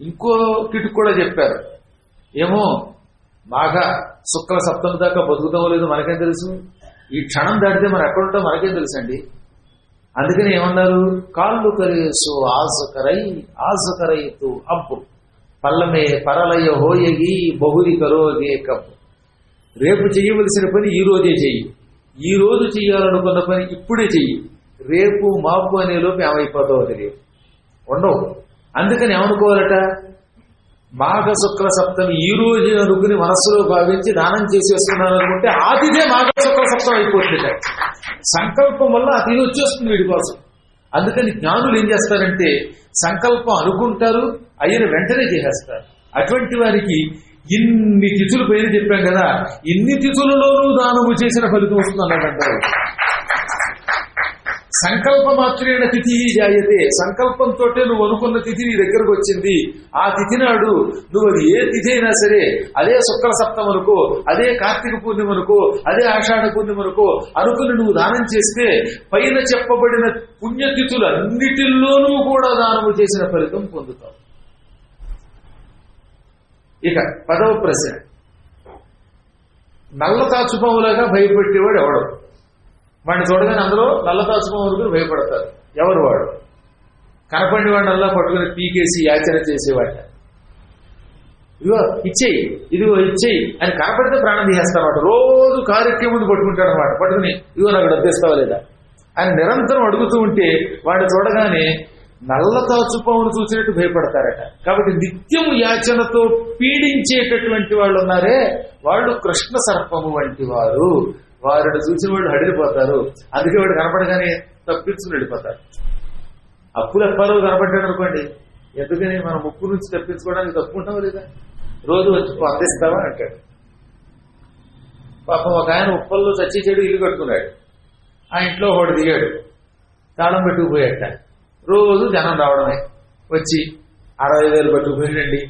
ఇంకో కిటుకు కూడా చెప్పారు. ఏమో బాగా శుక్ల సప్తమి దాకా బతుకుతామో లేదో మనకేం తెలుసు? ఈ క్షణం దాటితే మనం ఎక్కడుంటో మనకేం తెలుసండి? అందుకని ఏమన్నారు? కాళ్ళు కరేసు ఆసుకరై ఆసుకరైతు అప్పు పల్లమే పరలయ హోయగి బహురి కరోగే కప్పు రేపు చేయవలసిన పని ఈ రోజే చెయ్యి. ఈ రోజు చెయ్యాలనుకున్న పని ఇప్పుడే చెయ్యి. రేపు మాపు అనే లోపు ఏమైపోతావో తెలియదు. ఉండవు. అందుకని ఏమనుకోవాలట? మాఘ శుక్ల సప్తమి ఈ రోజు అనుకుని మనస్సులో భావించి దానం చేసేస్తున్నాను అనుకుంటే ఆతిథే మాఘ శుక్ల సప్తం అయిపోతుంది సంకల్పం వల్ల అతిథి వచ్చేస్తుంది వీడి కోసం. అందుకని జ్ఞానులు ఏం చేస్తారంటే సంకల్పం అనుకుంటారు అయిన వెంటనే చేసేస్తారు. అటువంటి వారికి ఇన్ని తిథులు పేరు చెప్పాం కదా ఇన్ని తిథులలోనూ దానము చేసిన ఫలితం వస్తుంది అన్నాడంటారు. సంకల్ప మాత్రేణ తిథి జాయతే సంకల్పంతో నువ్వు అనుకున్న తిథి నీ దగ్గరకు వచ్చింది. ఆ తిథి నాడు నువ్వు అది ఏ తిథి అయినా సరే అదే శుక్ల సప్తమనుకో అదే కార్తీక పూర్ణిమనుకో అదే ఆషాఢ పూర్ణిమనుకో అనుకుని నువ్వు దానం చేస్తే పైన చెప్పబడిన పుణ్యతిథులు అన్నిటిల్లోనూ కూడా దానము చేసిన ఫలితం పొందుతావు. ఇక పదవ ప్రశ్న. నల్ల తాచుపాములాగా భయపెట్టేవాడు ఎవడు? వాడిని చూడగానే అందరూ నల్ల వరకు భయపడతారు ఎవరు వాడు? కనపడిన వాడినల్లా పట్టుకుని పీకేసి యాచన చేసేవాడు ఇదిగో ఇచ్చేయి ఇదిగో ఇచ్చేయి అని కనపడితే ప్రాణం తీసేస్తానమాట రోజు కారెక్కే ముందు పట్టుకుంటాడు అనమాట పట్టుకుని ఇదిగో నాకు డబ్బేస్తావా లేదా? ఆయన నిరంతరం అడుగుతూ ఉంటే వాడిని చూడగానే నల్ల తాచుపామును చూసినట్టు భయపడతారట. కాబట్టి నిత్యం యాచనతో పీడించేటటువంటి వాళ్ళు ఉన్నారే. వాళ్ళు కృష్ణ సర్పము వంటి వారు. వారిని చూసిన వాళ్ళు హడిలిపోతారు. అందుకే వాడు కనపడగానే తప్పించుకుని వెళ్ళిపోతారు. అప్పులు ఎప్పాలో కనపడ్డాడు అనుకోండి. ఎందుకని మన ముక్కు నుంచి తప్పించుకోవడానికి తప్పుకుంటాం లేదా? రోజు వచ్చి అందిస్తావా అంటాడు. పాపం ఒక ఆయన ఉప్పల్లో చచ్చి చెడు ఇల్లు కట్టుకున్నాడు. ఆ ఇంట్లో ఒకటి దిగాడు. తాళం పెట్టుకుపోయాట రోజు జనం రావడమే. వచ్చి అరవై వేలు పట్టుకుపోయాడండి.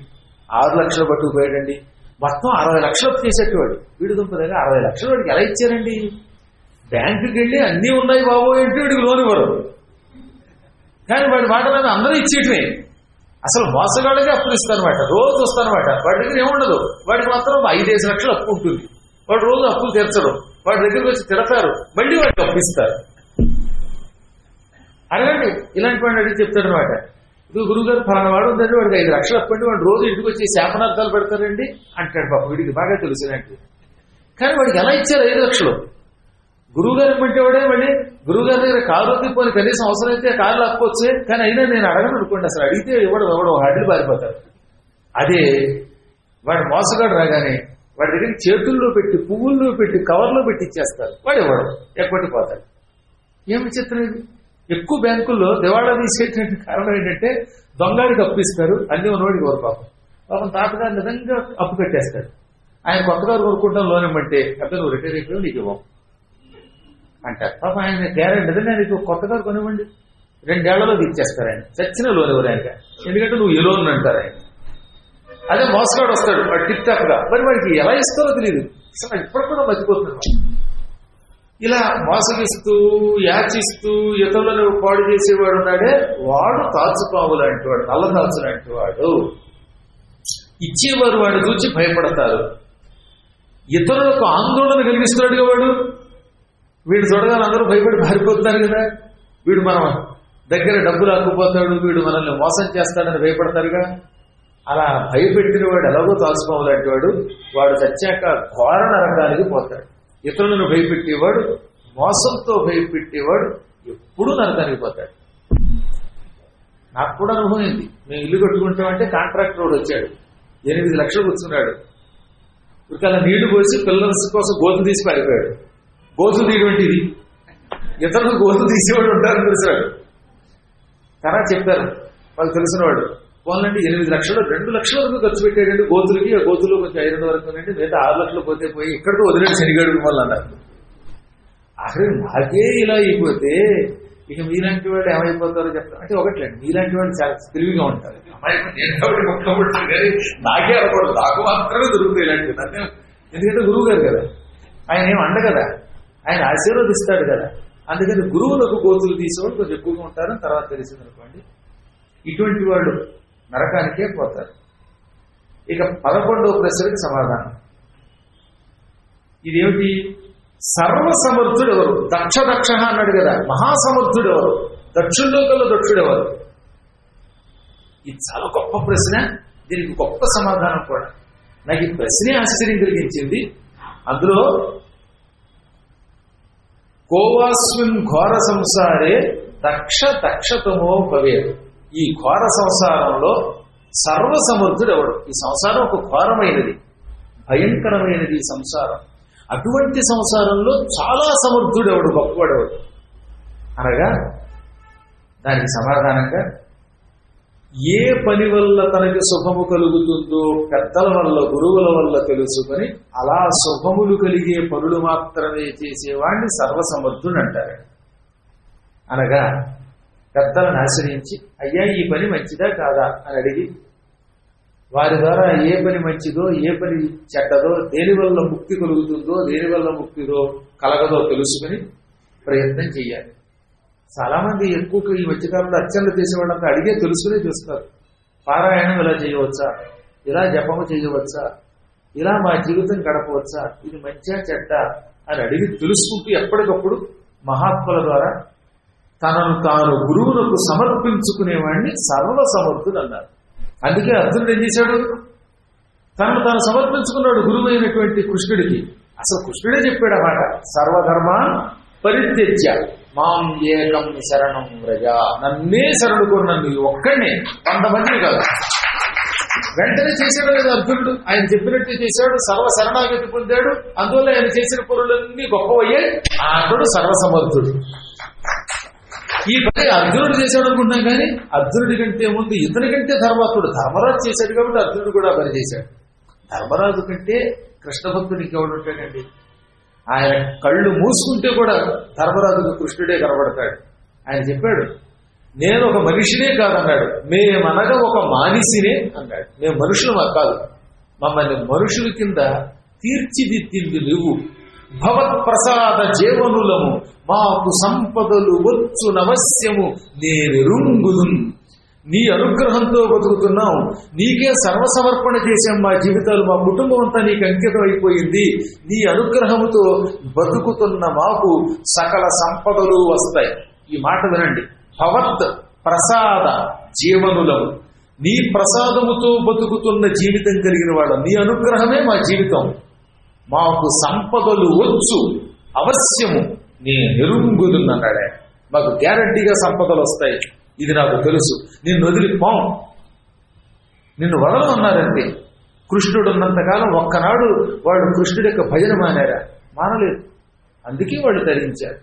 ఆరు లక్షలు పట్టుకుపోయాడండి. మొత్తం అరవై లక్షలు చేసేటవాడు వీడి దగ్గర అరవై లక్షలు వాడికి ఎలా ఇచ్చారండి? బ్యాంకుకి వెళ్ళి అన్నీ ఉన్నాయి బాబు అంటే వీడికి లోన్ ఇవ్వరు. కానీ వాడి మాట మీద అందరూ ఇచ్చేటివే. అసలు మోసగాళ్ళకి అప్పులు ఇస్తానమాట రోజు వస్తానమాట వాడి దగ్గర ఏముండదు వాడికి మాత్రం ఐదేసి లక్షలు అప్పు ఉంటుంది. వాడు రోజు అప్పులు తీర్చడు. వాడి దగ్గరికి వచ్చి తిడతారు. మళ్ళీ వాడికి అప్పు ఇస్తారు. అడగండి. ఇలాంటి వాడిని అడిగి చెప్తాడనమాట అనమాట గురుగారు ఫలానా వాడు ఉందండి వాడికి ఐదు లక్షలు అప్పండి వాడు రోజు ఇంటికి వచ్చి శాపనార్థాలు పెడతారండి అంటాడు పాప. వీడికి బాగా తెలిసినట్టు కానీ వాడికి ఎలా ఇచ్చారు ఐదు లక్షలు? గురువుగారు ఇమ్మంటే మళ్ళీ గురువుగారి దగ్గర కారు ఉంది కనీసం అవసరమైతే కారులో లాక్కోవచ్చు. కానీ అయినా నేను అడగను అనుకోండి అసలు అడిగితే ఇవ్వడం ఇవ్వడం హడ్లు పారిపోతారు. అదే వాడు మోసగాడు రాగానే వాడి దగ్గర చేతుల్లో పెట్టి పువ్వుల్లో పెట్టి కవర్లో పెట్టి ఇచ్చేస్తారు. వాడు ఇవ్వడం ఎక్కడికి పోతాడు? ఏమి చిత్రం ఇది? ఎక్కువ బ్యాంకుల్లో దివాళా తీసేటువంటి కారణం ఏంటంటే దొంగడికి అప్పు ఇస్తారు అన్ని ఉన్నవాడికి ఎవరు పాపం? పాపం తాతగారు నిజంగా అప్పు కట్టేస్తాడు ఆయన కొత్తగా కొనుక్కుంటాం లోన్ ఇమ్మంటే అబ్బాయి నువ్వు రిటైర్ అయిపోయి నీకు ఇవ్వం. అంటే పాపం ఆయన గ్యారెంటీ నిజంగా నీకు కొత్తగా కొనివ్వండి. రెండేళ్ళలో తీర్చేస్తారు ఆయన. చచ్చిన లోన్ ఎవరు ఆయన ఎందుకంటే నువ్వు ఈ లోన్ అంటారు ఆయన. అదే మోసగాడు వస్తాడు వాడు టిప్ టాప్గా మరి వాడికి ఎలా ఇస్తారో తెలియదు అసలు ఇప్పుడు కూడా మర్చిపోతున్నాడు ఇలా మోసగిస్తూ యాచిస్తూ ఇతరులను పాడు చేసేవాడు ఉన్నాడే. వాడు తాచుపాము లాంటి వాడు నల్ల తాచు లాంటి వాడు. ఇచ్చేవారు వాడిని చూసి భయపడతారు. ఇతరులకు ఆందోళన కలిగిస్తున్నాడుగా వాడు. వీడు చూడగానే అందరూ భయపడి పారిపోతున్నారు కదా. వీడు మనం దగ్గర డబ్బులు అక్కుపోతాడు వీడు మనల్ని మోసం చేస్తాడని భయపడతారుగా. అలా భయపెట్టిన వాడు ఎలాగో తాచుపాము లాంటి వాడు. వాడు చచ్చాక ఘోర నరకానికి పోతాడు. ఇతరులను భయపెట్టేవాడు మోసంతో భయపెట్టేవాడు ఎప్పుడూ నరకానికి పోతాడు. నాకు కూడా అనుభవం మేము ఇల్లు కట్టుకుంటామంటే కాంట్రాక్టర్ వాడు వచ్చాడు. ఎనిమిది లక్షలు కూర్చున్నాడు. ఇక్కడ నీళ్ళు పోసి పిల్లల కోసం గోతు తీసి పారిపోయాడు. గోతు తీయటువంటి ఇతరులు గోతు తీసేవాడు ఉంటారని తెలిసాడు. కానీ చెప్పారు. వాళ్ళు తెలిసినవాడు. పోలండి ఎనిమిది లక్షలు రెండు లక్షల వరకు ఖర్చు పెట్టాడండి గోతులకి ఆ గోతులు కొంచెం ఐదు వరకు అండి మిగతా ఆరు లక్షలు పోతే పోయి ఇక్కడికి వదిలేడు శనిగాడు వల్ల అన్నారు. అసలు నాకే ఇలా అయిపోతే ఇక మీలాంటి వాడు ఏమైపోతారో చెప్తారు అంటే ఒకట్లేండి మీలాంటి వాడు చాలా తెలివిగా ఉంటారు. నేను కాబట్టి కానీ నాకే అనకూడదు నాకు మాత్రమే దొరుకుతాయి ఇలాంటివి నన్ను ఎందుకంటే గురువు గారు కదా. ఆయన ఏం అండ కదా. ఆయన ఆశీర్వదిస్తాడు కదా. అందుకని గురువులకు గోతులు తీసేవాళ్ళు కొంచెం ఎక్కువగా ఉంటారని తర్వాత తెలిసింది అనుకోండి ఇటువంటి వాళ్ళు నరకానికే పోతారు. ఇక పదకొండవ ప్రశ్నకి సమాధానం. ఇదేమిటి? సర్వసమర్థుడు ఎవరు దక్ష దక్ష అన్నాడు కదా మహాసమర్థుడు ఎవరు దక్షుల్లో కల్లా దక్షుడు ఎవరు ఇది చాలా గొప్ప ప్రశ్న దీనికి గొప్ప సమాధానం కూడా. నాకు ఈ ప్రశ్నే ఆశ్చర్యం కలిగించింది. అందులో కోవాస్మిన్ ఘోర సంసారే దక్ష దక్షతమో భవేరు ఈ ఘోర సంసారంలో సర్వసమర్థుడు ఎవడు ఈ సంసారం ఒక ఘోరమైనది భయంకరమైనది ఈ సంసారం. అటువంటి సంసారంలో చాలా సమర్థుడు ఎవడు గొప్పవాడెవడు? అనగా దానికి సమాధానంగా ఏ పని వల్ల తనకి శుభము కలుగుతుందో పెద్దల వల్ల గురువుల వల్ల తెలుసుకొని అలా శుభములు కలిగే పనులు మాత్రమే చేసేవాడిని సర్వసమర్థుడు అంటారు. అనగా పెద్దలను ఆశ్రయించి అయ్యా ఈ పని మంచిదా కాదా? అని అడిగి వారి ద్వారా ఏ పని మంచిదో ఏ పని చెడ్డదో దేని వల్ల ముక్తి కలుగుతుందో దేని వల్ల ముక్తిదో కలగదో తెలుసుకుని ప్రయత్నం చేయాలి చాలా మంది ఎక్కువగా ఈ మధ్యకాలంలో అర్చనలు చేసేవాళ్ళంతా అడిగే తెలుసుకునే చూస్తారు. పారాయణం ఇలా చేయవచ్చా? ఇలా జపము చేయవచ్చా? ఇలా మా జీవితం గడపవచ్చా? ఇది మంచిగా చెడ్డ? అని అడిగి తెలుసుకుంటూ ఎప్పటికప్పుడు మహాత్ముల ద్వారా తనను తాను గురువులకు సమర్పించుకునేవాడిని సర్వసమర్థుడు అన్నారు అందుకే అర్జునుడు ఏం చేశాడు? తను తాను సమర్పించుకున్నాడు గురువు అయినటువంటి కృష్ణుడికి. అసలు కృష్ణుడే చెప్పాడు అన్నమాట సర్వధర్మాన్ పరిత్యజ్య మాం ఏకం శరణం వ్రజ. నన్నే శరణుకోరు నన్ను ఒక్కడే వంద మంది కాదు. వెంటనే చేశాడు లేదా అర్జునుడు. ఆయన చెప్పినట్టు చేశాడు సర్వ శరణాగతి పొందాడు. అందువల్ల ఆయన చేసిన పనులన్నీ గొప్పవయ్యాయి. అతడు సర్వసమర్థుడు. ఈ పని అర్జునుడు చేశాడు అనుకుంటాం కానీ అర్జునుడి కంటే ముందు ఇతని కంటే ధర్మాత్ముడు ధర్మరాజు చేశాడు కాబట్టి అర్జునుడు కూడా పని చేశాడు. ధర్మరాజు కంటే కృష్ణ భక్తుడు ఇంకెవడు ఉంటాడండి? ఆయన కళ్ళు మూసుకుంటే కూడా ధర్మరాజుకు కృష్ణుడే కనబడతాడు. ఆయన చెప్పాడు నేను ఒక మనిషినే కాదన్నాడు. మేమనగా ఒక మానిసినే అన్నాడు. మేము మనుషులు కాదు. మమ్మల్ని మనుషుల కింద తీర్చిదిద్దింది నువ్వు. భవత్ ప్రసాద జీవనులము మాకు సంపదలు వచ్చు నవశ్యము నేను రుంగుదు. నీ అనుగ్రహంతో బతుకుతున్నాం నీకే సర్వసమర్పణ చేశాం మా జీవితాలు మా కుటుంబం అంతా నీకు అంకితం అయిపోయింది నీ అనుగ్రహముతో బతుకుతున్న మాకు సకల సంపదలు వస్తాయి. ఈ మాట వినండి. భవత్ ప్రసాద జీవనులము. నీ ప్రసాదముతో బతుకుతున్న జీవితం కలిగిన వాళ్ళం నీ అనుగ్రహమే మా జీవితం. మాకు సంపదలు వచ్చు అవశ్యము నీ నిరుంగుదున్నన్నాడే మాకు గ్యారంటీగా సంపదలు వస్తాయి. ఇది నాకు తెలుసు. నిన్ను వదిలిపోం నిన్ను వదలమన్నారంటే కృష్ణుడు ఉన్నంతకాలం ఒక్కనాడు వాడు కృష్ణుడి యొక్క భజన మానారా? మానలేదు. అందుకే వాళ్ళు ధరించారు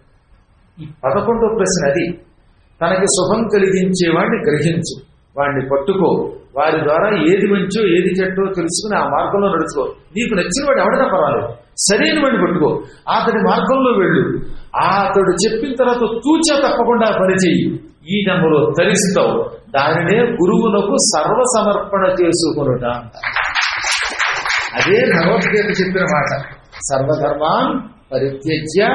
ఈ పదకొండో ప్రశ్న అది. తనకి శుభం కలిగించేవాడిని గ్రహించు. వాడిని పట్టుకో. వారి ద్వారా ఏది మంచో ఏది చెట్టో తెలుసుకుని ఆ మార్గంలో నడుచుకో. నీకు నచ్చిన వాడు ఎవడైనా పర్వాలేదు. సరైన వాడిని పట్టుకో. అతడి మార్గంలో వెళ్ళు. అతడు చెప్పిన తర్వాత తూచా తప్పకుండా పనిచేయి ఈ జన్మలో తరిస్తావు. దానినే గురువునకు సర్వసమర్పణ చేసుకునుట అదే భగవద్గీత చెప్పిన మాట. సర్వధర్మాన్ పరిత్యజ్య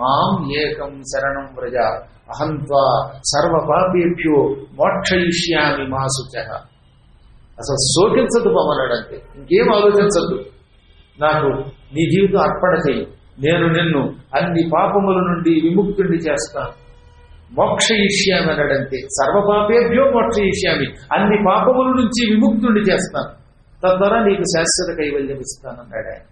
మాం ఏకం శరణం వ్రజ. అహంత్వా సర్వ పాపేభ్యో మోక్షయిష్యామి మా శుచ అసలు శోకించద్దు పవనాడంటే ఇంకేం ఆలోచించద్దు. నాకు నీ జీవితం అర్పణ చేయి నేను నిన్ను అన్ని పాపముల నుండి విముక్తుడిని చేస్తాను. మోక్ష మోక్షయిష్యామి అన్నాడంతే. సర్వపాపేభ్యో మోక్షయిష్యామి. అన్ని పాపముల నుంచి విముక్తుడిని చేస్తాను. తద్వారా నీకు శాశ్వత కైవల్యం ఇస్తానన్నాడు ఆయన.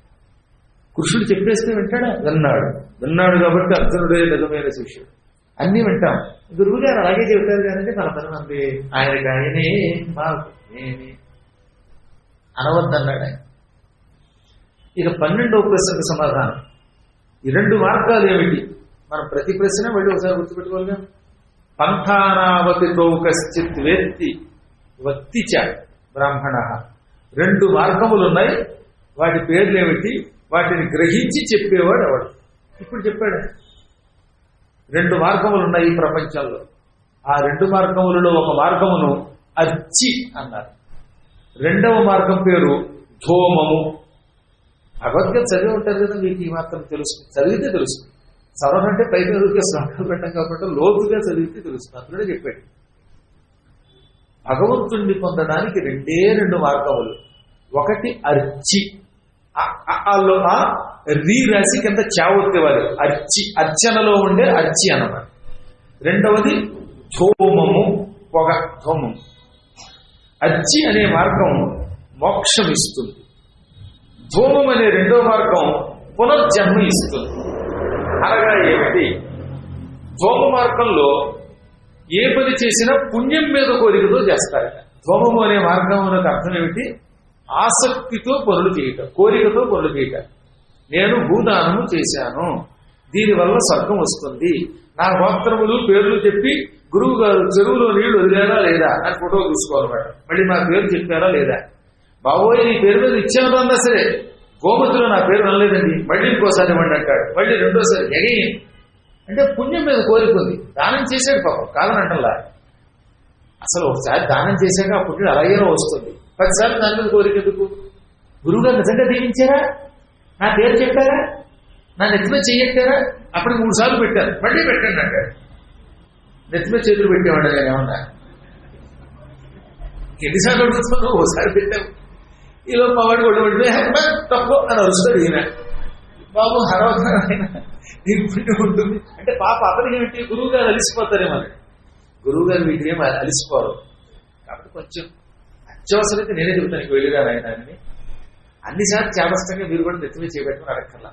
కృష్ణుడు చెప్పేస్తే వింటాడా? విన్నాడు. విన్నాడు కాబట్టి అర్జునుడే నిజమైన శిష్యుడు. అన్నీ వింటాం. గురువు గారు అలాగే చెబుతారు కానీ మన పని మంది ఆయనకి ఆయనే మాకు నేనే అనవద్దన్నాడు ఆయన. ఇక పన్నెండవ ప్రశ్నకు సమాధానం. ఈ రెండు మార్గాలు ఏమిటి? మనం ప్రతి ప్రశ్న మళ్ళీ ఒకసారి గుర్తుపెట్టుకోవాలి పంథానావతితో కశ్చిత్ వేత్తి వత్తిచ బ్రాహ్మణ. రెండు మార్గములు ఉన్నాయి వాటి పేర్లు ఏమిటి వాటిని గ్రహించి చెప్పేవాడు ఎవడు? ఇప్పుడు చెప్పాడు. రెండు మార్గములు ఉన్నాయి ఈ ప్రపంచంలో. ఆ రెండు మార్గములలో ఒక మార్గమును అచ్చి అన్నారు. రెండవ మార్గం పేరు ధూమము. భగవద్గీత చదివి ఉంటారు కదా మీకు ఈ మాత్రం తెలుసు. చదివితే తెలుసు. చదవనంటే పై ఊరికే శ్లోకాలు పెట్టడం కాబట్టి లోతుగా చదివితే తెలుస్తుంది అతడే చెప్పాడు. భగవంతుణ్ణి పొందడానికి రెండే రెండు మార్గములు. ఒకటి అర్చి. ఆ- రీ రాశి కింద చావొత్తేవారు అర్చి అర్చనలో ఉండే అర్చి అన్నమాట. రెండవది ధూమము పొగ ధూమం. అర్చి అనే మార్గం మోక్షం ఇస్తుంది ధూమం అనే రెండో మార్గం పునర్జన్మ ఇస్తుంది అనగా ఏమిటి? ధూమ మార్గంలో ఏ పని చేసినా పుణ్యం మీద కోరికతో చేస్తారట ధూమము అనే మార్గమునకు అర్థం ఏమిటి? ఆసక్తితో పనులు చేయటం కోరికతో పనులు చేయటం. నేను భూదానము చేశాను. దీనివల్ల స్వర్గం వస్తుంది. నా గోత్రములు పేర్లు చెప్పి గురువు గారు చెరువులో నీళ్ళు వదిలేరా లేదా? అని ఫోటో తీసుకోవాలన్నమాట. మళ్ళీ నా పేరు చెప్పారా లేదా? బాబోయ్ నీ పేరు మీద ఇచ్చాను అన్నా సరే. గోమతిలో నా పేరు అనలేదండి. మళ్ళీ ఇంకోసారి ఇవ్వండి అంటాడు. మళ్ళీ రెండోసారి. ఎగైన్ అంటే పుణ్యం మీద కోరుకుంది దానం చేశాడు పాపం. కాదనంటలా. అసలు ఒకసారి దానం చేశాక ఆ పుణ్యం అలాగే వస్తుంది? పదిసార్లు దాని మీద కోరిక ఎందుకు? గురువుగారు నిజంగా దీవించారా? నా పేరు చెప్పారా? నా నెత్తిమే చెయ్యట్టారా అప్పుడు మూడు సార్లు పెట్టారు. మళ్ళీ పెట్టండి అంటారు. నెత్తిమే చేతులు పెట్టేవాడు నేను ఏమన్నా? ఎన్నిసార్లు అడుగుతున్నావు? ఓసారి పెట్టావు. ఈలో పవాడు వాడు పెడితే తప్పు అని అరుస్తాడు ఈయన బాబు హరవతారు నీకు ఉంటుంది. అంటే పాప అతనికి ఏమిటి గురువు గారు అలిసిపోతారేమో గురువు గారు వీటికి ఏమో అలిసిపోరు. కాబట్టి కొంచెం అత్యవసరైతే నేనే చెబుతాను నీకు ఆయన అని అన్నిసార్లు చేదస్తంగా మీరు కూడా నెత్తిమే చేయబెట్టమని అడగక్కర్లా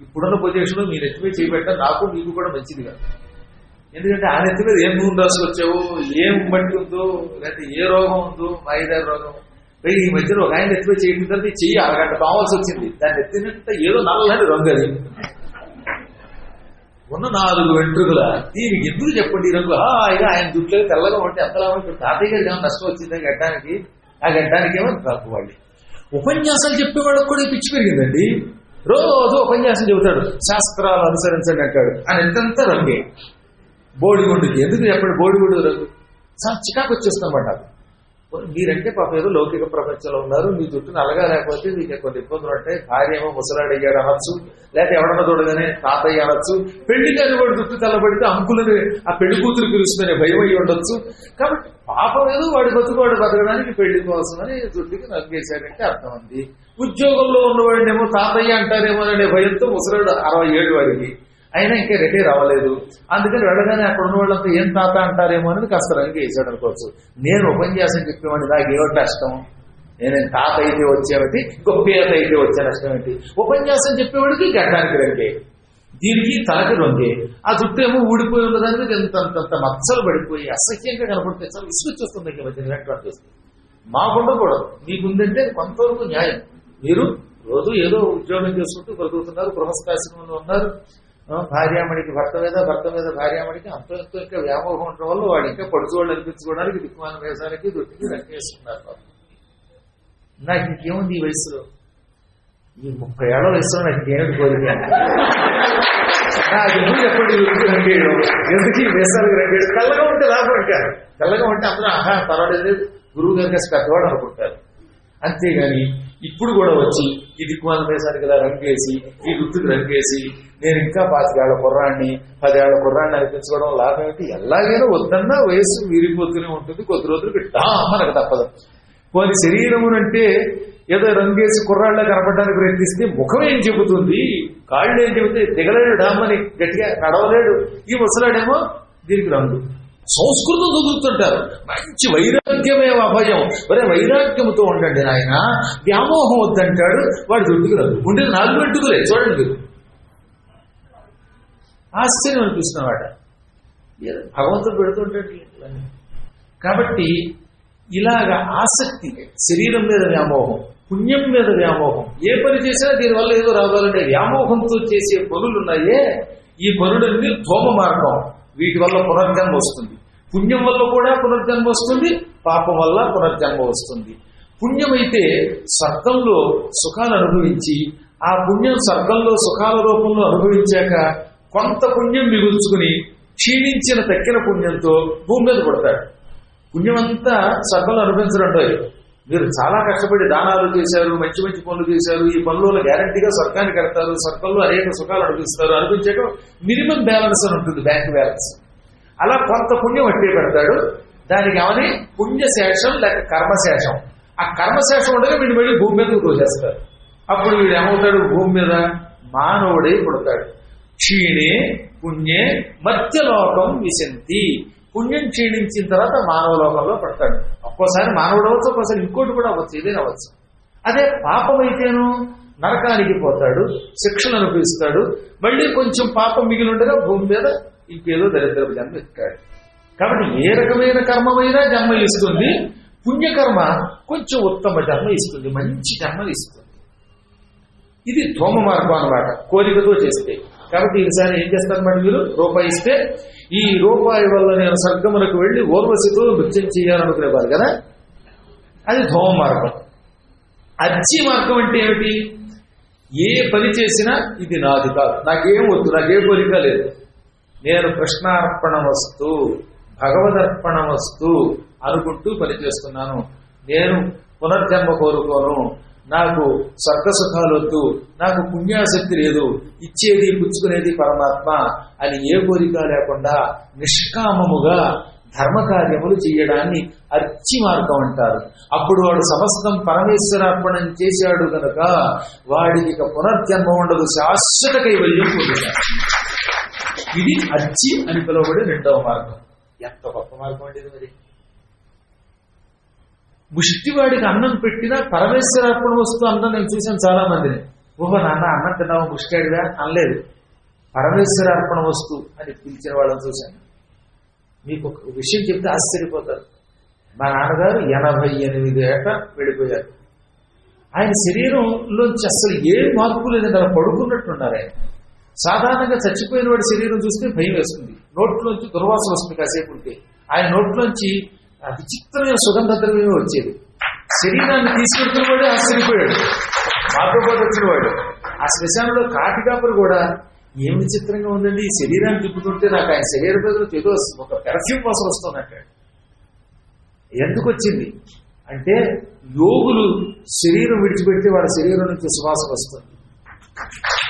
ఇప్పుడున్న పొజిషన్లో మీ నెత్తిమే చేయబెట్టడం నాకు మీకు కూడా మంచిది కాదు. ఎందుకంటే ఆ నెత్తి మీద ఏం నూనె వచ్చావు ఏం బట్టి ఉందో లేకపోతే ఏ రోగం ఉందో మాయిదారు రోగం. పైగా ఈ మధ్యలో ఒక ఆయన నెత్తిపై చేయడం తర్వాత చెయ్యి అరగంట కావాల్సి వచ్చింది. దాన్ని ఎత్తినంత ఏదో నల్లని రంగు అది. ఉన్న నాలుగు వెంట్రుకల దీనికి ఎందుకు చెప్పండి ఈ రంగు? హాయిగా ఆయన జుట్లో తెల్లగా ఉంటే ఎంతలా ఉంటుంది తాతయ్య గారికి ఏమైనా నష్టం వచ్చిందా గడ్డానికి? ఆ గడ్డానికి ఏమో కాకు వాళ్ళు. ఉపన్యాసాలు చెప్పే కూడా పిచ్చి పెరిగిందండి. రోజు ఉపన్యాసం చెబుతాడు శాస్త్రాలు అనుసరించండి అంటాడు. అని ఎంతంత రంగే. బోడిగుండుకి. ఎందుకు చెప్పండి? బోడిగుండు రంగు. చాలా చికాకు వచ్చేస్తుందన్నమాట. మీరంటే పాప ఏదో లౌకిక ప్రపంచంలో ఉన్నారు మీ జుట్టు నల్లగా లేకపోతే మీకు కొన్ని ఇబ్బందులు ఉంటాయి భార్య ఏమో ముసలాడయ్యాడు అనొచ్చు లేకపోతే ఎవడన్నా చూడగానే తాతయ్య అనొచ్చు పెళ్ళి కాని వాడు జుట్టు తెల్లబడితే అంకులని ఆ పెళ్ళి కూతురు పిలుస్తుందనే భయం అయ్యి ఉండొచ్చు. కాబట్టి పాపం ఏదో వాడి బతుకు వాడు బతకడానికి పెళ్ళి కోసమని జుట్టుకి నగ్గేశాడంటే అర్థం ఉంది ఉద్యోగంలో ఉన్నవాడినేమో తాతయ్య అంటారేమో అనే భయంతో ముసలాడు అరవై ఏడు వాడికి. అయినా ఇంకా రిటైర్ అవ్వలేదు అందుకని వెళ్ళగానే అక్కడ ఉన్న వాళ్ళంతా ఏం తాత అంటారేమో అనేది కాస్త రంగు వేసాడు అనుకోవచ్చు. నేను ఉపన్యాసం చెప్పేవాడిని నాకు ఏమిటి నష్టం నేను తాత అయితే వచ్చేవాటి గొప్పేత అయితే వచ్చే నష్టం ఏంటి? ఉపన్యాసం చెప్పేవాడికి గడ్డానికి రంగే. దీనికి తలకి రంగే ఆ జుట్టు ఏమో ఊడిపోయి ఉన్నదానికి మీద ఎంత మచ్చలు పడిపోయి అసహ్యంగా కనపడితే చాలా విసుగొచ్చేస్తుంది ఈ మధ్య ఇలాంటి వస్తుంది మాకుండకూడదు మీకుందంటే కొంతవరకు న్యాయం. మీరు రోజు ఏదో ఉద్యోగం చేసుకుంటూ బ్రతుకుతున్నారు గృహస్థాశ్రమంలో ఉన్నారు. భార్యామణికి భర్త మీద భర్త మీద భార్యామణికి అంత ఎంతో ఇంకా వ్యామోహం ఉండడం వల్ల వాడు ఇంకా పడుచోళ్ళు అనిపించుకోవడానికి దిక్కుమాన వేసానికి దొరికి రంగేస్తున్నారు నాకు ఇంకేముంది ఈ వయసులో? ఈ ముప్పై ఏళ్ళ వయసులో నాకు ఇంకేమి కోరిక? నాకు ఎందుకు చెప్పండి రంగేయడం ఎందుకు ఈ వేసాలకు రంగేయడం తెల్లగా ఉంటే లాభం ఇంకా. తెల్లగా ఉంటే అందరూ ఆహా పర్వాలేదు. గురువు గారికి పెద్దవాడు అనుకుంటారు. అంతేగాని ఇప్పుడు కూడా వచ్చి ఈ దిక్కుమాల వేసానికి కదా రంగేసి ఈ గుర్తుకు రంగేసి నేను ఇంకా పాతికేళ్ళ కుర్రాన్ని పదేళ్ళ కుర్రాన్ని అనిపించుకోవడం లాభం ఏంటి? ఎలాగైనా వద్దన్నా వయస్సు వీరిపోతూనే ఉంటుంది. కొద్ది రోజులకి డా మనకు తప్పదు. పోని శరీరమునంటే ఏదో రంగేసి కుర్రాళ్ళ కనపడడానికి ప్రయత్నిస్తే ముఖం ఏం చెబుతుంది? కాళ్ళు ఏం చెబుతుంది దిగలేడు డామ్మని గట్టిగా నడవలేడు. ఈ ముసలాడేమో దీనికి రంగు. సంస్కృతం చదువుతుంటారు. మంచి వైరాగ్యమే అభయం. మరే వైరాగ్యంతో ఉండండి నాయన. వ్యామోహం వద్దంటాడు. వాడు దొడ్డుకురాదు ఉండేది నాలుగు పెట్టుకులే చూడండి మీరు. ఆశ్చర్యం అనిపిస్తున్నమాట ఏదో భగవంతుడు పెడుతుంటాడు కాబట్టి ఇలాగ ఆసక్తి శరీరం మీద వ్యామోహం పుణ్యం మీద వ్యామోహం ఏ పని చేసినా దీనివల్ల ఏదో రావాలంటే వ్యామోహంతో చేసే పనులు ఉన్నాయే ఈ పనులన్నీ ధోమ మార్గం వీటి వల్ల పునర్జన్మ వస్తుంది. పుణ్యం వల్ల కూడా పునర్జన్మ వస్తుంది పాపం వల్ల పునర్జన్మ వస్తుంది. పుణ్యం అయితే స్వర్గంలో సుఖాలు అనుభవించి ఆ పుణ్యం స్వర్గంలో సుఖాల రూపంలో అనుభవించాక కొంత పుణ్యం మిగుల్చుకుని క్షీణించిన తక్కిన పుణ్యంతో భూమి మీద పడతాడు. పుణ్యమంతా స్వర్గంలో అనుభవించడం మీరు చాలా కష్టపడి దానాలు చేశారు మంచి మంచి పనులు చేశారు ఈ పనులలో గ్యారంటీగా స్వర్గానికి కడతారు స్వర్గంలో అనేక సుఖాలు అనిపిస్తారు అనిపించాక మినిమం బ్యాలెన్స్ అని ఉంటుంది బ్యాంక్ బ్యాలెన్స్. అలా కొంత పుణ్యం వట్టి పెడతాడు దానికి ఏమని? పుణ్యశేషం లేక కర్మశేషం. ఆ కర్మశేషం ఉండగా వీడు మళ్ళీ భూమి మీద తోసేస్తారు అప్పుడు వీడు ఏమవుతాడు? భూమి మీద మానవుడై పుడతాడు. క్షీణే పుణ్యే మధ్యలోకం విశంతి. పుణ్యం క్షీణించిన తర్వాత మానవ లోకంలో పడతాడు. ఒక్కోసారి మానవుడు అవ్వచ్చు ఒక్కోసారి ఇంకోటి కూడా అవ్వచ్చు ఏదైనా అవ్వచ్చు. అదే పాపం నరకానికి పోతాడు శిక్షలు అనుభవిస్తాడు. మళ్ళీ కొంచెం పాపం మిగిలి ఉండగా భూమి మీద ఇంకేదో దరిద్రపు జన్మ ఎత్తాడు కాబట్టి ఏ రకమైన కర్మమైనా జన్మ ఇస్తుంది. పుణ్యకర్మ కొంచెం ఉత్తమ జన్మ ఇస్తుంది. మంచి జన్మ ఇస్తుంది. ఇది ధోమ మార్గం అన్నమాట. కోరికతో చేస్తే. కాబట్టి ఈసారి ఏం చేస్తారన్నమాట మీరు రూపాయి ఇస్తే. ఈ రూపాయి వల్ల నేను స్వర్గములకు వెళ్ళి ఓర్వశితో నృత్యం చేయాలనుకునేవారు కదా? అది ధోమ మార్గం. అర్జీ మార్గం అంటే ఏమిటి? ఏ పని చేసినా ఇది నాది కాదు. నాకేం వద్దు. నాకే కోరిక లేదు. నేను కృష్ణార్పణ వస్తు భగవదర్పణ వస్తు అనుకుంటూ పనిచేస్తున్నాను. నేను పునర్జన్మ కోరుకోను. నాకు స్వర్గ వద్దు నాకు పుణ్యాశక్తి లేదు. ఇచ్చేది పుచ్చుకునేది పరమాత్మ అని ఏ కోరిక లేకుండా నిష్కామముగా ధర్మ కార్యములు చేయడాన్ని అర్చి మార్గం అంటారు. అప్పుడు వాడు సమస్తం పరమేశ్వరార్పణం చేశాడు గనక వాడికి ఇక పునర్జన్మ ఉండదు. శాశ్వత కైవల్యం పొందుతారు ఇది అర్చి అని పిలువబడే రెండవ మార్గం. ఎంత గొప్ప మార్గం అండి ఇది మరి? ముష్టివాడికి అన్నం పెట్టినా పరమేశ్వరార్పణ వస్తూ అన్నం నేను చూశాను చాలా మందిని ఓహో నాన్న అన్నం తిన్నావు? ముష్టాడిగా అనలేదు. పరమేశ్వరార్పణ వస్తు అని పిలిచిన వాళ్ళని చూశాను. మీకు ఒక విషయం చెప్తే ఆశ్చర్యపోతారు. మా నాన్నగారు ఎనభై ఎనిమిది ఏట వెళ్ళిపోయారు. ఆయన శరీరంలోంచి అసలు ఏ మార్పు లేదండి అలా పడుకున్నట్టున్నారు ఆయన. సాధారణంగా చచ్చిపోయిన వాడి శరీరం చూస్తే భయం వేస్తుంది. నోట్లోంచి దుర్వాసన వస్తుంది కాసేపు ఉంటే ఆయన నోట్లోంచి విచిత్రమైన సుగంధ ద్రవ్యమే వచ్చేది. శరీరాన్ని తీసుకెళ్తున్న వాడే ఆశ్చర్యపోయాడు. మాతో పాటు వచ్చిన వాడు ఆ శ్మశానంలో కాటికాపులు కూడా ఏం విచిత్రంగా ఉందండి? ఈ శరీరాన్ని తిప్పుతుంటే నాకు ఆయన శరీర బదులు ఏదో ఒక పెర్ఫ్యూమ్ వాసన వస్తున్నట్టు ఎందుకు వచ్చింది? అంటే యోగులు శరీరం విడిచిపెడితే వాళ్ళ శరీరం నుంచి సువాసన వస్తుంది.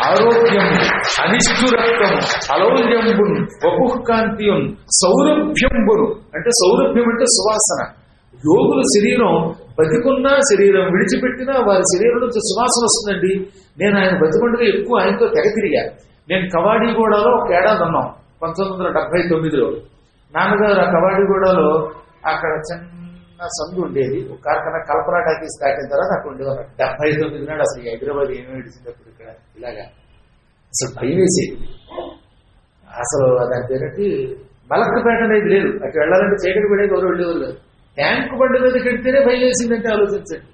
ఆరోగ్యము అనిష్ఠురత్వము అలౌల్యంబున్ వపుఃకాంతియున్ సౌరభ్యంబును. అంటే సౌరభ్యం అంటే సువాసన. యోగుల శరీరం బతికున్నా శరీరం విడిచిపెట్టినా వారి శరీరం నుంచి సువాసన వస్తుందండి. నేను ఆయన బతికుండగా ఎక్కువ ఆయనతో తెగ తిరిగా. నేను కవాడీగూడలో ఒక ఏడాది ఉన్నాం పంతొమ్మిది వందల డెబ్బై తొమ్మిదిలో. నాన్నగారు ఆ కవాడీగూడలో అక్కడ చిన్న సందు ఉండేది. ఒక కార్ఖానా కల్పన టాకీస్ దాటిన తర్వాత అక్కడ ఉండేవారు. డెబ్బై తొమ్మిది నాడు అసలు. హైదరాబాద్ ఏమి విడిచినప్పుడు ఇక్కడ. ఇలాగా. అసలు భయం వేసేది. అసలు దాని పేరేంటి? మలక్కపేట అనేది లేదు. అక్కడ వెళ్ళాలంటే చీకటి పడేది ఎవరు వెళ్ళేవారు లేదు ట్యాంక్ బండి మీద కడితేనే భయం వేసిందంటే ఆలోచించండి.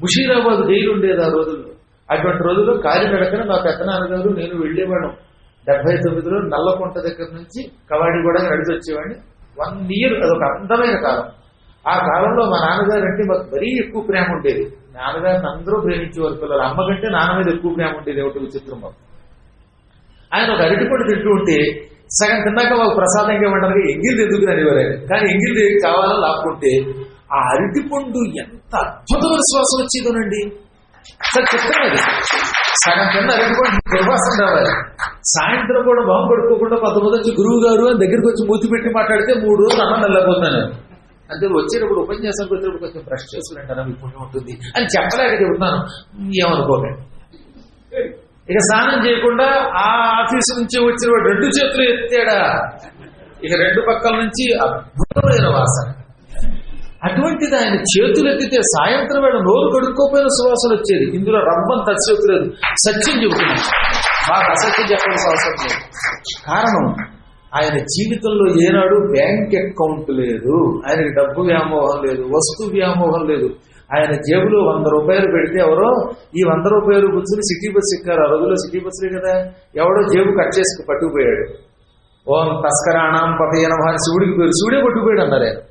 ముషీరాబాద్ జైలు ఉండేది ఆ రోజుల్లో. అటువంటి రోజుల్లో కాలి నడకన మా పెద్దనాన్నగారు నేను వెళ్ళేవాళ్ళం. డెబ్బై తొమ్మిదిలో నల్లకుంట దగ్గర నుంచి కవాడి కూడా నడిచి వచ్చేవాడిని వన్ ఇయర్ అదొక అందమైన కాలం. ఆ కాలంలో మా నాన్నగారు అంటే మాకు మరీ ఎక్కువ ప్రేమ ఉండేది. నాన్నగారిని అందరూ ప్రేమించేవారు పిల్లలు. అమ్మ కంటే నాన్న మీద ఎక్కువ ప్రేమ ఉండేది. ఒకటి విచిత్రం మాకు. ఆయన ఒక అరటిపండు తింటూ ఉంటే సగం తిన్నాక మాకు ప్రసాదంగా ఇవ్వడానికి ఎంగిల్ ఎందుకు అనేవారు. ఆయన కానీ ఎంగిల్ కావాలని లాక్కుంటే ఆ అరటిపండు ఎంత అద్భుతమైన శ్వాస వచ్చేదోనండి. సార్ సగం కింద అరటిపండు దుర్వాసన రావాలి సాయంత్రం కూడా బాంబు పడుకోకుండా కొంతమంది వచ్చి గురువు గారు అని దగ్గరికి వచ్చి మూతి పెట్టి మాట్లాడితే మూడు రోజులు అన్నం వెళ్ళకపోతున్నాను అంటే వచ్చేటప్పుడు ఉపన్యాసం వచ్చేటప్పుడు కొంచెం బ్రష్ చేసుకుంటారా మీ పుణ్యం ఉంటుంది అని చెప్పలేక చెబుతున్నాను. ఏమనుకోకండి. ఇక స్నానం చేయకుండా ఆ ఆఫీసు నుంచి వచ్చిన రెండు చేతులు ఎత్తాడా? ఇక రెండు పక్కల నుంచి అద్భుతమైన వాసన. అటువంటిది ఆయన చేతులు ఎత్తితే సాయంత్రం వేళ నోరు కడుక్కోపోయిన సువాసన వచ్చేది. ఇందులో రబ్బం తచ్చలేదు సత్యం చెబుతున్నాను. మాకు అసత్యం చెప్పాల్సిన అవసరం లేదు. కారణం ఆయన జీవితంలో ఏనాడు బ్యాంక్ అకౌంట్ లేదు. ఆయనకి డబ్బు వ్యామోహం లేదు వస్తు వ్యామోహం లేదు. ఆయన జేబులో వంద రూపాయలు పెడితే ఎవరో ఈ వంద రూపాయలు కూర్చుని సిటీ బస్ ఎక్కారు. ఆ రోజుల్లో సిటీ బస్సులే కదా. ఎవడో జేబు కట్ చేసి పట్టుకుపోయాడు. ఓం తస్కరాణం పతయన అని శివుడికి పేరు. శివుడే పట్టుకుపోయాడు అన్నారు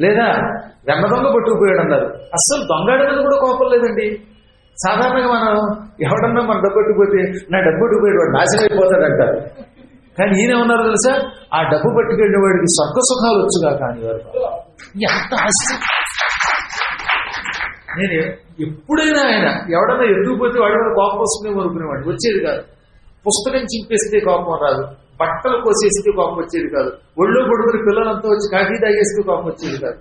లేదా వెన్న దొంగ పట్టుకుపోయాడు అన్నారు. అస్సలు దొంగడి మీద కూడా కోపం లేదండి. సాధారణంగా మనం ఎవడన్నా మన డబ్బు పట్టుకుపోతే నా డబ్బు పట్టుకుపోయాడు వాడు నాశనం అయిపోతాడంటారు. కానీ ఈయన ఏమన్నారు తెలుసా? ఆ డబ్బు పట్టుకెళ్ళిన వాడికి స్వర్గ సుఖాలు వచ్చుగా కానీ వారు ఎంత ఆశ్చర్యం నేను ఎప్పుడైనా ఆయన ఎవడన్నా ఎత్తుకుపోతే వాడి మీద కోపం వస్తుందేమో అనుకునేవాడు వచ్చేది కాదు. పుస్తకం చింపేస్తే కోపం రాదు. బట్టలు కోసేస్తే కోపం వచ్చేది కాదు. ఒళ్ళో కొడుకుని పిల్లలంతా వచ్చి కాఫీ తాగేస్తే కోపం వచ్చేది కాదు.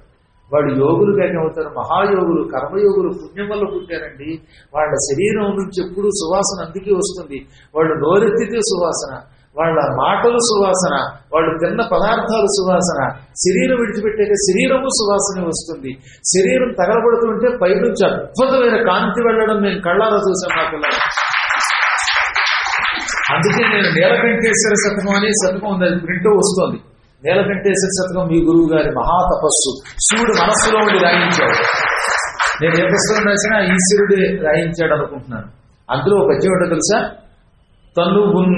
వాళ్ళు యోగులు కానీ అవుతారు మహాయోగులు కర్మయోగులు పుణ్యం వల్ల పుట్టారండి. వాళ్ళ శరీరం నుంచి ఎప్పుడూ సువాసన అందుకే వస్తుంది. వాళ్ళు నోరెత్తితే సువాసన వాళ్ళ మాటలు సువాసన వాళ్ళు తిన్న పదార్థాలు సువాసన శరీరం విడిచిపెట్టాక శరీరము సువాసన వస్తుంది. శరీరం తగలబడుతుంటే పైనుంచి అద్భుతమైన కాంతి వెళ్ళడం మేము కళ్ళారా చూసాం మా పిల్లలు. అందుకే నేను నీలకంఠేశ్వర శతకం అనే శతకం ఉంది అది ప్రింట్ వస్తోంది. నీలకంఠేశ్వర శతకం మీ గురువు గారి మహాతపస్సు శివుడు మనస్సులో ఉండి రాయించాడు. నేను ఏ పుస్తకం రాసినా ఈశ్వరుడే రాయించాడు అనుకుంటున్నాను. అందులో ఒక పద్యం ఏంటో తెలుసా? తనువున్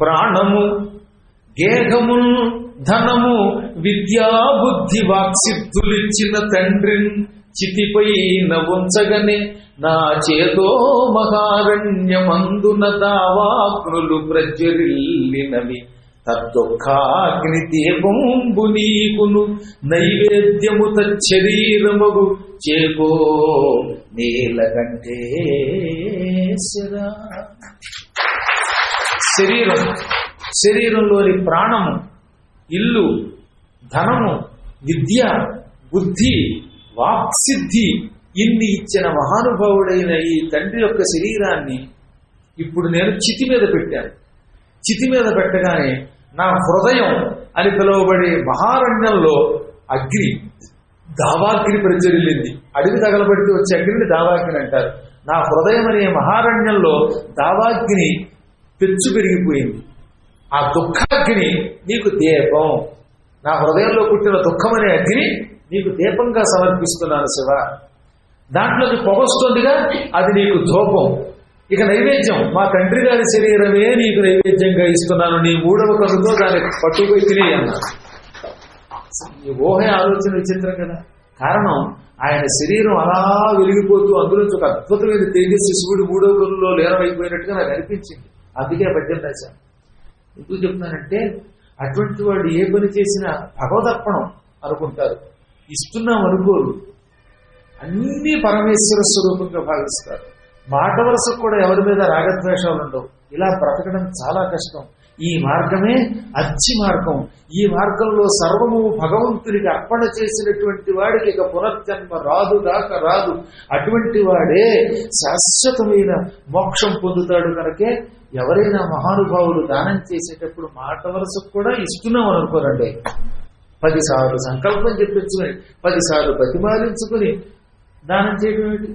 ప్రాణము గేహమున్ ధనము విద్యా బుద్ధి వాక్సిద్ధులిచ్చిన తండ్రిన్ చితిపై నవుంచగనే నా చేతో మహారణ్యమందున దావాగ్నులు ప్రజ్వరిల్లినవి తద్దొక్కాగ్ని దీపంబు నీకును నైవేద్యము తచ్చరీరమగు చేకో. నీలకంఠేశ్వరా. శరీరం. శరీరంలోని ప్రాణము ఇల్లు ధనము విద్య బుద్ధి వాక్సిద్ధి ఇన్ని ఇచ్చిన మహానుభావుడైన ఈ తండ్రి యొక్క శరీరాన్ని ఇప్పుడు నేను చితి మీద పెట్టాను. చితి మీద పెట్టగానే నా హృదయం అని పిలువబడే మహారణ్యంలో అగ్ని దావాగ్ని ప్రజ్వరిల్లింది అడవి తగలబడితే వచ్చే అగ్నిని దావాగ్ని అంటారు. నా హృదయం అనే మహారణ్యంలో దావాగ్ని పెచ్చు పెరిగిపోయింది. ఆ దుఃఖాగ్ని నీకు దీపం. నా హృదయంలో పుట్టిన దుఃఖం అనే అగ్ని నీకు దీపంగా సమర్పిస్తున్నాను శివ. దాంట్లోకి పొగొస్తుందిగా అది నీకు ధూపం. ఇక నైవేద్యం మా తండ్రి గారి శరీరమే నీకు నైవేద్యంగా ఇస్తున్నాను. నీ మూడవ కనుతో దానికి పట్టుకుపోయి తినే అన్నారు ఈ ఊహే ఆలోచన విచిత్రం కదా. కారణం ఆయన శరీరం అలా వెలిగిపోతూ అందులోంచి ఒక అద్భుతమైన తేజస్సు శివుడు మూడవ కనులో లీనమైపోయినట్టుగా నాకు అనిపించింది. అందుకే పద్యం రాశాను ఎందుకు చెప్తున్నానంటే అటువంటి వాడు ఏ పని చేసినా భగవదర్పణం అనుకుంటారు. ఇస్తున్నాం అనుకోరు. అన్నీ పరమేశ్వర స్వరూపంగా భావిస్తారు. మాట వరుసకు కూడా ఎవరి మీద రాగద్వేషాలు ఉండవు. ఇలా బ్రతకడం చాలా కష్టం. ఈ మార్గమే అచ్చి మార్గం. ఈ మార్గంలో సర్వము భగవంతునికి అర్పణ చేసినటువంటి వాడికి ఇక పునర్జన్మ రాదు దాకా రాదు. అటువంటి వాడే శాశ్వతమైన మోక్షం పొందుతాడు కనుకే ఎవరైనా మహానుభావులు దానం చేసేటప్పుడు మాట వరుసకు కూడా ఇస్తున్నాం అనుకోరండి. పదిసార్లు సంకల్పం చెప్పించుకుని పదిసార్లు ప్రతిపాదించుకుని దానం చేయడం ఏంటి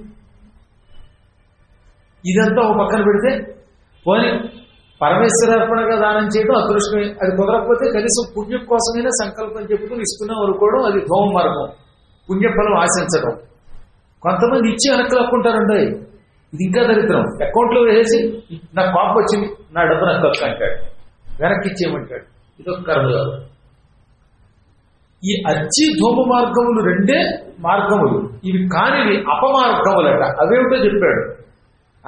ఇదంతా ఒక పక్కన పెడితే పోనీ పరమేశ్వరార్పణగా దానం చేయడం అదృష్టమే. అది కుదరకపోతే కనీసం పుణ్యం కోసమైనా సంకల్పం చెప్పుకుని ఇస్తున్నాం అనుకోవడం అది ధోమ మార్గం పుణ్యఫలం ఆశించడం కొంతమంది ఇచ్చి వెనక్కి లక్కుంటారండి. ఇది ఇంకా దరిద్రం అకౌంట్లో వేసేసి నా కాపు వచ్చింది నా డబ్బు నాకు ఖర్చు అంటాడు. వెనక్కి ఇచ్చేయమంటాడు. ఇదొక కాదు. ఈ అచ్చి ధూమ మార్గములు రెండే మార్గములు. ఇవి కానివి అపమార్గములట. అవేమిటో చెప్పాడు.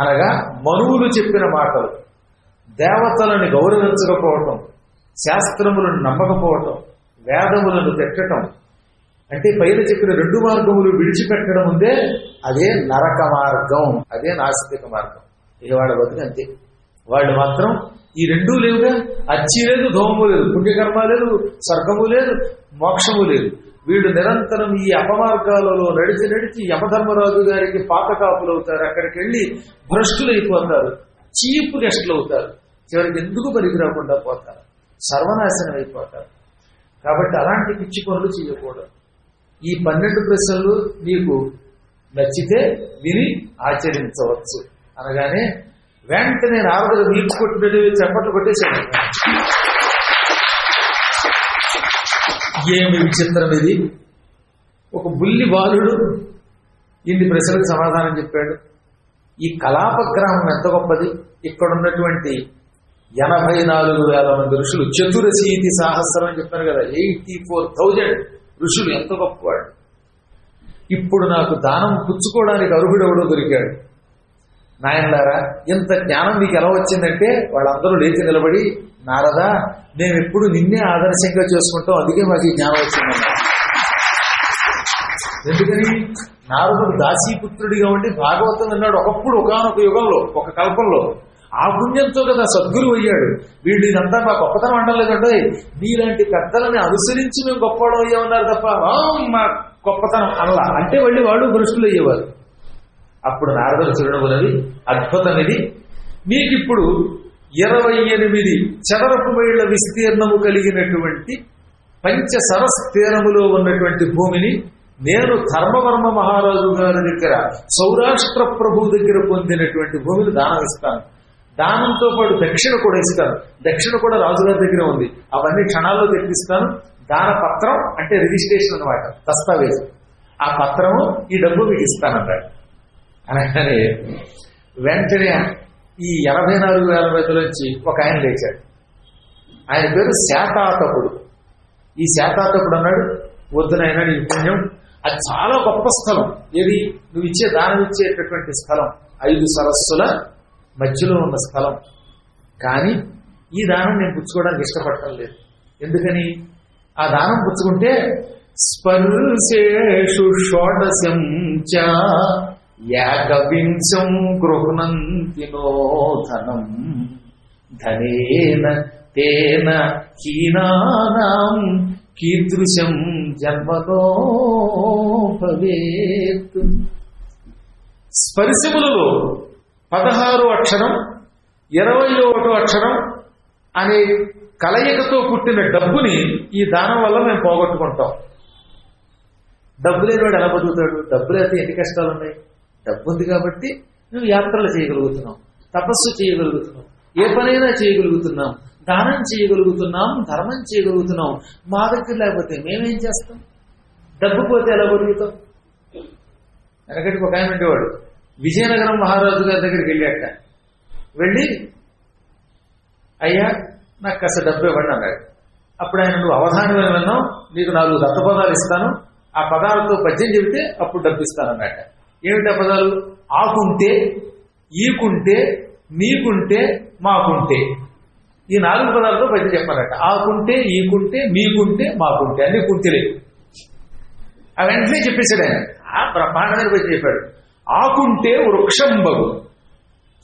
అనగా మనువులు చెప్పిన మాటలు. దేవతలను గౌరవించకపోవటం శాస్త్రములను నమ్మకపోవటం వేదములను తిట్టడం అంటే పైన చెప్పిన రెండు మార్గములు విడిచిపెట్టడం ఉందే అదే నరక మార్గం అదే నాస్తిక మార్గం. ఇక వాళ్ళ బతుకు అంతే. వాళ్ళు మాత్రం ఈ రెండూ లేవుగా. అచ్చి లేదు ధోమము లేదు పుణ్యకర్మ లేదు స్వర్గము లేదు మోక్షము లేదు. వీళ్ళు నిరంతరం ఈ అపమార్గాలలో నడిచి నడిచి యమధర్మరాజు గారికి పాతకాపులు అవుతారు. అక్కడికి వెళ్ళి భ్రష్టులు అయిపోతారు. చీపు గెస్టులు అవుతారు. చివరికి ఎందుకు పనికి రాకుండా పోతారు? సర్వనాశనం అయిపోతారు. కాబట్టి అలాంటి పిచ్చి పనులు చేయకూడదు. ఈ పన్నెండు ప్రశ్నలు నీకు నచ్చితే విని ఆచరించవచ్చు. అనగానే వెంటనే నారదుడు నీకు కొట్టినట్టు చెప్పట్లు కొట్టేశాడు ఏమి విచిత్రం ఇది? ఒక బుల్లి బాలుడు ఇన్ని ప్రశ్నలకు సమాధానం చెప్పాడు. ఈ కళాపగ్రహం ఎంత గొప్పది? ఇక్కడ ఉన్నటువంటి ఎనభై నాలుగు వేల మంది ఋషులు చతురశీతి సహస్రం అని చెప్పారు కదా ఎయిటీ ఫోర్ థౌజండ్. ఋషులు ఎంత గొప్పవాడు? ఇప్పుడు నాకు దానం పుచ్చుకోవడానికి అర్హుడెవడో దొరికాడు. నాయనలారా ఇంత జ్ఞానం మీకు ఎలా వచ్చిందంటే వాళ్ళందరూ లేచి నిలబడి నారదా మేము ఎప్పుడు నిన్నే ఆదర్శంగా చేసుకుంటాం అందుకే మాకు జ్ఞానం వచ్చిందన్న ఎందుకని? నారదుడు దాసీపుత్రుడిగా ఉండి భాగవతం విన్నాడు ఒకప్పుడు ఒకనొక యుగంలో ఒక కల్పంలో. ఆ పుణ్యంతో కదా సద్గురు అయ్యాడు. వీళ్ళు ఇదంతా మా గొప్పతనం అండలేదండి మీలాంటి పెద్దలని అనుసరించి మేము గొప్పవాడు అయ్యామన్నారు తప్ప మా గొప్పతనం అలా. అంటే వెళ్ళి వాళ్ళు భ్రష్టులు అయ్యేవారు. అప్పుడు నారదుడు చిరునవ్వులవి అద్భుతం ఇది. మీకిప్పుడు ఇరవై ఎనిమిది చదరపు మైళ్ళ విస్తీర్ణము కలిగినటువంటి పంచ సరస్ తీరములో ఉన్నటువంటి భూమిని నేను ధర్మవర్మ మహారాజు గారి దగ్గర సౌరాష్ట్ర ప్రభు దగ్గర పొందినటువంటి భూమిని దానం ఇస్తాను దానంతో పాటు దక్షిణ కూడా ఇస్తాను. దక్షిణ కూడా రాజుగారి దగ్గర ఉంది. అవన్నీ క్షణాల్లో తెప్పిస్తాను. దాన పత్రం అంటే రిజిస్ట్రేషన్ అన్నమాట దస్తావేజు. ఆ పత్రము ఈ డబ్బు మీకు ఇస్తానన్నాడు అనగానే వెంటనే ఈ ఎనభై నాలుగు వేల నుంచి ఒక ఆయన లేచాడు. ఆయన పేరు శాతాతకుడు. ఈ శాతాతకుడు అన్నాడు వద్దునైనా నీ పుణ్యం. అది చాలా గొప్ప స్థలం. ఏది? నువ్వు ఇచ్చే దానం ఇచ్చేటటువంటి స్థలం. ఐదు సరస్సుల మధ్యలో ఉన్న స్థలం. కానీ ఈ దానం నేను పుచ్చుకోవడానికి ఇష్టపడటం లేదు. ఎందుకని? ఆ దానం పుచ్చుకుంటే స్పర్శేషు షోడశం చ ఏకవింశం ధనేన తేన హీనానాం కీదృశం జన్మలో భవేత్ స్పర్శములలో పదహారు అక్షరం ఇరవై ఒకటో అక్షరం అనే కలయికతో పుట్టిన డబ్బుని ఈ దానం వల్ల మేము పోగొట్టుకుంటాం. డబ్బు లేనివాడు ఎలా బతుకుతాడు? డబ్బు లేకపోతే ఎన్ని కష్టాలు ఉన్నాయి డబ్బు ఉంది కాబట్టి మేము యాత్రలు చేయగలుగుతున్నాం తపస్సు చేయగలుగుతున్నాం ఏ పనైనా చేయగలుగుతున్నాం దానం చేయగలుగుతున్నాం ధర్మం చేయగలుగుతున్నాం. మా దగ్గర లేకపోతే మేమేం చేస్తాం? డబ్బు పోతే ఎలా బతుకుతాం? వెనకటికి ఒక ఆయన ఉండేవాడు. విజయనగరం మహారాజు గారి దగ్గరికి వెళ్ళాట. వెళ్ళి అయ్యా నాకు కాస్త డబ్బు ఇవ్వండి అన్నాడు. అప్పుడు ఆయన నువ్వు అవధానం విన్నావు నీకు నాలుగు దత్తపదాలు ఇస్తాను. ఆ పదాలతో పద్యం చెబితే అప్పుడు డబ్బు ఇస్తాను అన్నట. ఏమిటి ఆ పదాలు? ఆకుంటే ఈకుంటే నీకుంటే మాకుంటే. ఈ నాలుగు పదాలతో పద్యం చెప్పారట ఆకుంటే ఈకుంటే మీకుంటే మాకుంటే అన్ని కుంతిలే ఆ వెంటనే చెప్పేశాడు ఆయన. ఆ బ్రహ్మాండమైన పద్యం చెప్పాడు. ఆకుంటే వృక్షం బగు.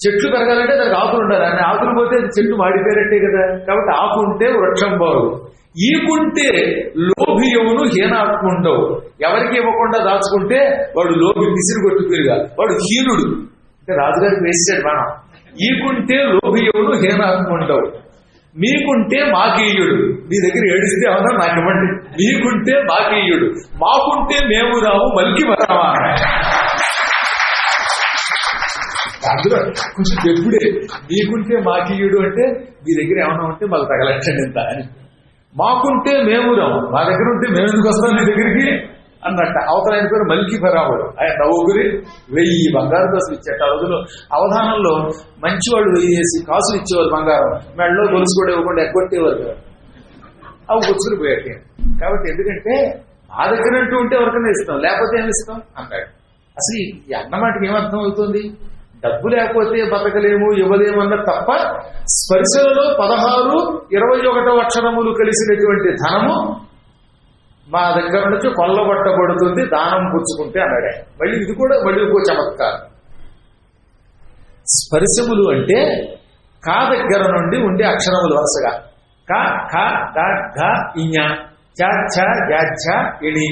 చెట్లు పెరగాలంటే దానికి ఆకులు ఉండాలి. అని ఆకులు పోతే అది చెట్టు మాడిపోయినట్టే కదా. కాబట్టి ఆకుంటే వృక్షం బాగు. ఈకుంటే లోభియమును హీనాత్మ ఉండవు. ఎవరికి ఇవ్వకుండా దాచుకుంటే వాడు లోభి విసిరి కొట్టుకురిగా వాడు హీనుడు. అంటే రాజుగారికి వేసాడు బాణం. ఈకుంటే లోభియమును హీనాత్మ ఉండవు. మీకుంటే మాకీయుడు. మీ దగ్గర ఏడిస్తే అవునా నాకు ఇవ్వండి మీకుంటే మాకీయుడు. మాకుంటే మేము రాము మలికి వరామా అందులో కొంచెం ఎప్పుడే మీకుంటే మాకీయుడు అంటే మీ దగ్గర ఏమన్నా ఉంటే మాకు తగలట్టండి ఇంత అని. మాకుంటే మేము రాము మా దగ్గర ఉంటే మేము ఎందుకు వస్తాం మీ దగ్గరికి? అన్నట్ట. అవతల ఆయన పేరు మల్కి ఫరాముడు ఆయన నవ్వుగురి వెయ్యి బంగారు దోశలు ఇచ్చేట రోజులు రోజుల్లో. అవధానంలో మంచి వాళ్ళు వెయ్యేసి కాసులు ఇచ్చేవారు బంగారం. మెడలో గొలుసు కూడా ఇవ్వకుండా ఎగ్గొట్టేవారు కదా. అవి గొలుసులు పోయాక కాబట్టి ఎందుకంటే మా దగ్గర అంటూ ఉంటే ఎవరికైనా ఇస్తాం. లేకపోతే ఏమి ఇస్తాం? అంటాడు అసలు ఈ అన్నమాటకి ఏమర్థం అవుతుంది? డబ్బు లేకపోతే బతకలేము ఇవ్వలేమన్న తప్ప స్పర్శలలో పదహారు ఇరవై ఒకటో అక్షరములు కలిసినటువంటి ధనము మా దగ్గర నుంచి కొల్లగొట్టబడుతుంది దానం పుచ్చుకుంటే అన్నాడే. మళ్ళీ ఇది కూడా మళ్ళీ ఇంకో చమత్కారం. స్పర్శములు అంటే కా దగ్గర నుండి ఉండే అక్షరములు వరుసగా. క ఖ డ ఘ చ ఛ ఛ ఇణి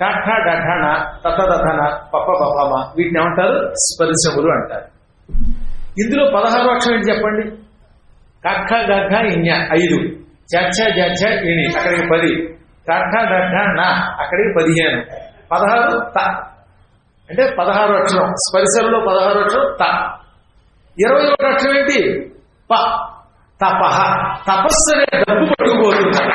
ఠ డఠణ తతదథన పప్ప పపమ వీటిని ఏమంటారు? స్పరిశములు అంటారు. ఇందులో పదహారు అక్షరం ఏంటి చెప్పండి? కక్క గగ్గ ఇඤ ఐదు. చచ్చ జచ్చ ఇణి అక్కడికి పది. టఠ ఢ నా అక్కడికి పదిహేను. పదహారు త. అంటే పదహారు అక్షరం. స్పరిశంలో పదహారు అక్షరం త. ఇరవై ఒకటి అక్షరం ఏంటి? ప. తపహ తపస్సు అనే డబ్బు పట్టుకుపోతుంది.